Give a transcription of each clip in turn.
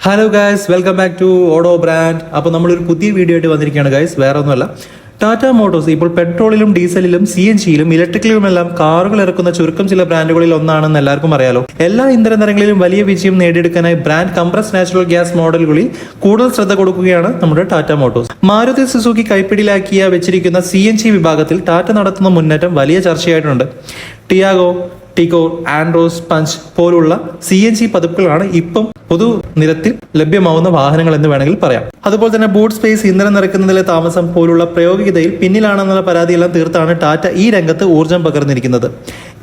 Hello guys welcome back to auto brand അപ്പോൾ നമ്മളൊരു പുതിയ വീഡിയോ ആയിട്ട് വന്നിരിക്കുകയാണ് ഗൈസ് വേറെ ഒന്നുമല്ല ടാറ്റ മോട്ടോഴ്സ് ഇപ്പോൾ പെട്രോളിലും ഡീസലിലും സി എൻ ജിയിലും ഇലക്ട്രിക്കലിലുമെല്ലാം കാറുകൾ ഇറക്കുന്ന ചുരുക്കം ചില ബ്രാൻഡുകളിൽ ഒന്നാണെന്ന് എല്ലാവർക്കും അറിയാലോ. എല്ലാ ഇന്ധന നിരങ്ങളിലും വലിയ വിജയം നേടിയെടുക്കാനായി ബ്രാൻഡ് കംപ്രസ് നാച്ചുറൽ ഗ്യാസ് മോഡലുകളിൽ കൂടുതൽ ശ്രദ്ധ കൊടുക്കുകയാണ് നമ്മുടെ ടാറ്റ മോട്ടോഴ്സ് മാരുതി സുസുക്കി കൈപ്പിടിയിലാക്കിയ വെച്ചിരിക്കുന്ന സി എൻ ജി വിഭാഗത്തിൽ ടാറ്റ നടത്തുന്ന മുന്നേറ്റം വലിയ ചർച്ചയായിട്ടുണ്ട്. ടിയാഗോ ടികോ ആൻഡ്രോസ് പഞ്ച് പോലുള്ള സി എൻ ജി പതിപ്പുകളാണ് ഇപ്പം പൊതു നിരത്തിൽ ലഭ്യമാവുന്ന വാഹനങ്ങൾ എന്ന് വേണമെങ്കിൽ പറയാം. അതുപോലെ തന്നെ ബൂട്ട് സ്പേസ് ഇന്ധനം നിറയ്ക്കുന്നതിലെ താമസം പോലുള്ള പ്രയോഗികതയിൽ പിന്നിലാണെന്നുള്ള പരാതിയെല്ലാം തീർത്താണ് ടാറ്റ ഈ രംഗത്ത് ഊർജം പകർന്നിരിക്കുന്നത്.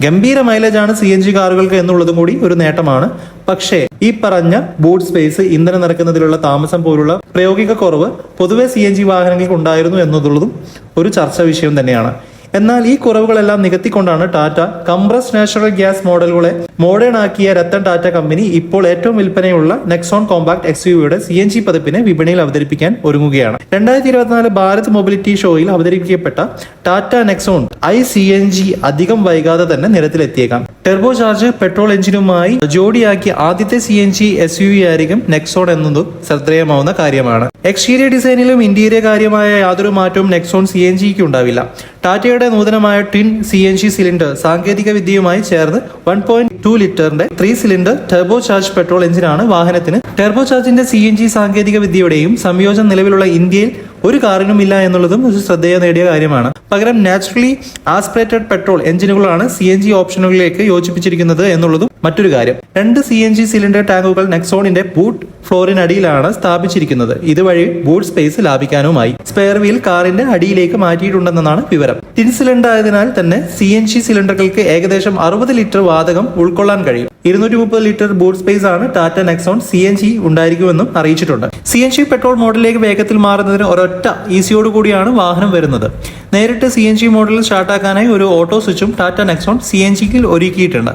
ഗംഭീര മൈലേജ് ആണ് സി എൻ ജി കാറുകൾക്ക് എന്നുള്ളതും കൂടി ഒരു നേട്ടമാണ്. പക്ഷേ ഈ പറഞ്ഞ ബൂട്ട് സ്പേസ് ഇന്ധനം നിറയ്ക്കുന്നതിലുള്ള താമസം പോലുള്ള പ്രായോഗിക കുറവ് പൊതുവെ സി എൻ ജി വാഹനങ്ങൾക്ക് ഉണ്ടായിരുന്നു എന്നുള്ളതും ഒരു ചർച്ചാ വിഷയം തന്നെയാണ്. എന്നാൽ ഈ കുറവുകളെല്ലാം നികത്തിക്കൊണ്ടാണ് ടാറ്റ കംപ്രസ് നാച്ചുറൽ ഗ്യാസ് മോഡലുകളെ മോഡേൺ ആക്കിയ രത്തൻ ടാറ്റ കമ്പനി ഇപ്പോൾ ഏറ്റവും വിൽപ്പനയുള്ള നെക്സോൺ കോമ്പാക്ട് എക്സ് യുവിയുടെ സി എൻ ജി പതിപ്പിനെ വിപണിയിൽ അവതരിപ്പിക്കാൻ ഒരുങ്ങുകയാണ്. രണ്ടായിരത്തി ഇരുപത്തിനാല് ഭാരത് മൊബിലിറ്റി ഷോയിൽ അവതരിപ്പിക്കപ്പെട്ട Tata Nexon I C N G അധികം വൈകാതെ തന്നെ നിരത്തിലെത്തിയേക്കാം. ടെർബോ ചാർജ് പെട്രോൾ എഞ്ചിനുമായി ജോഡിയാക്കിയ ആദ്യത്തെ C N G S U V ആയിരിക്കും നെക്സോൺ എന്നതും ശ്രദ്ധേയമാവുന്ന കാര്യമാണ്. എക്സ്റ്റീരിയർ ഡിസൈനിലും ഇന്റീരിയർ കാര്യമായ യാതൊരു മാറ്റവും നെക്സോൺ സി എൻ ജിക്ക് ഉണ്ടാവില്ല. ടാറ്റയുടെ നൂതനമായ twin C N G cylinder സാങ്കേതിക വിദ്യയുമായി ചേർന്ന് വൺ പോയിന്റ് ടു ലിറ്ററിന്റെ three cylinder turbo charge petrol എഞ്ചിനാണ് വാഹനത്തിന്. ടെർബോ ചാർജിന്റെ സി എൻ ജി സാങ്കേതിക വിദ്യയുടെയും സംയോജനം നിലവിലുള്ള ഇന്ത്യയിൽ ഒരു കാറിനും ഇല്ല എന്നുള്ളതും ഒരു ശ്രദ്ധേയ നേടിയ കാര്യമാണ്. പകരം നാച്ചുറലി ആസ്പിറേറ്റഡ് പെട്രോൾ എഞ്ചിനുകളാണ് സി എൻ ജി ഓപ്ഷനുകളിലേക്ക് യോജിപ്പിച്ചിരിക്കുന്നത് എന്നുള്ളതും മറ്റൊരു കാര്യം. രണ്ട് സി എൻ ജി സിലിണ്ടർ ടാങ്കുകൾ നെക്സോണിന്റെ ബൂട്ട് ഫ്ലോറിനടിയിലാണ് സ്ഥാപിച്ചിരിക്കുന്നത്. ഇതുവഴി ബൂട്ട് സ്പേസ് ലാഭിക്കാനുമായി. സ്പെയർ വീൽ കാറിന്റെ അടിയിലേക്ക് മാറ്റിയിട്ടുണ്ടെന്നാണ് വിവരം. ടിൻ സിലിണ്ടർ ആയതിനാൽ തന്നെ സി എൻ ജി സിലിണ്ടറുകൾക്ക് ഏകദേശം അറുപത് ലിറ്റർ വാതകം ഉൾക്കൊള്ളാൻ കഴിയും. ഇരുന്നൂറ്റി മുപ്പത് ലിറ്റർ ബൂട്ട് സ്പേസ് ആണ് Tata Nexon C N G ഉണ്ടായിരിക്കുമെന്നും അറിയിച്ചിട്ടുണ്ട്. സി എൻ ജി പെട്രോൾ മോഡലിലേക്ക് വേഗത്തിൽ മാറുന്നതിന് ഒരൊറ്റ ഈസിയോട് കൂടിയാണ് വാഹനം വരുന്നത്. നേരിട്ട് സി എൻ ജി മോഡലിൽ സ്റ്റാർട്ടാക്കാനായി ഒരു ഓട്ടോ സ്വിച്ചും ടാറ്റ നെക്സോൺ സി എൻ ജിയിൽ ഒരുക്കിയിട്ടുണ്ട്.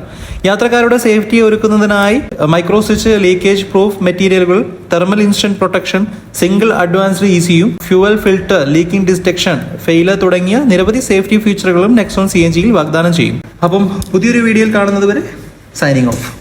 യാത്രക്കാരുടെ സേഫ്റ്റി ഒരുക്കുന്നതിനായി മൈക്രോ സ്വിച്ച് ലീക്കേജ് പ്രൂഫ് മെറ്റീരിയലുകൾ thermal instant protection single advanced E സിയും fuel filter leaking detection failure തുടങ്ങിയ നിരവധി സേഫ്റ്റി ഫീച്ചറുകളും നെക്സോൺ സി എൻ ജിയിൽ വാഗ്ദാനം ചെയ്യും. അപ്പം പുതിയൊരു വീഡിയോയിൽ കാണുന്നതുവരെ സൈനിങ് ഓഫ്.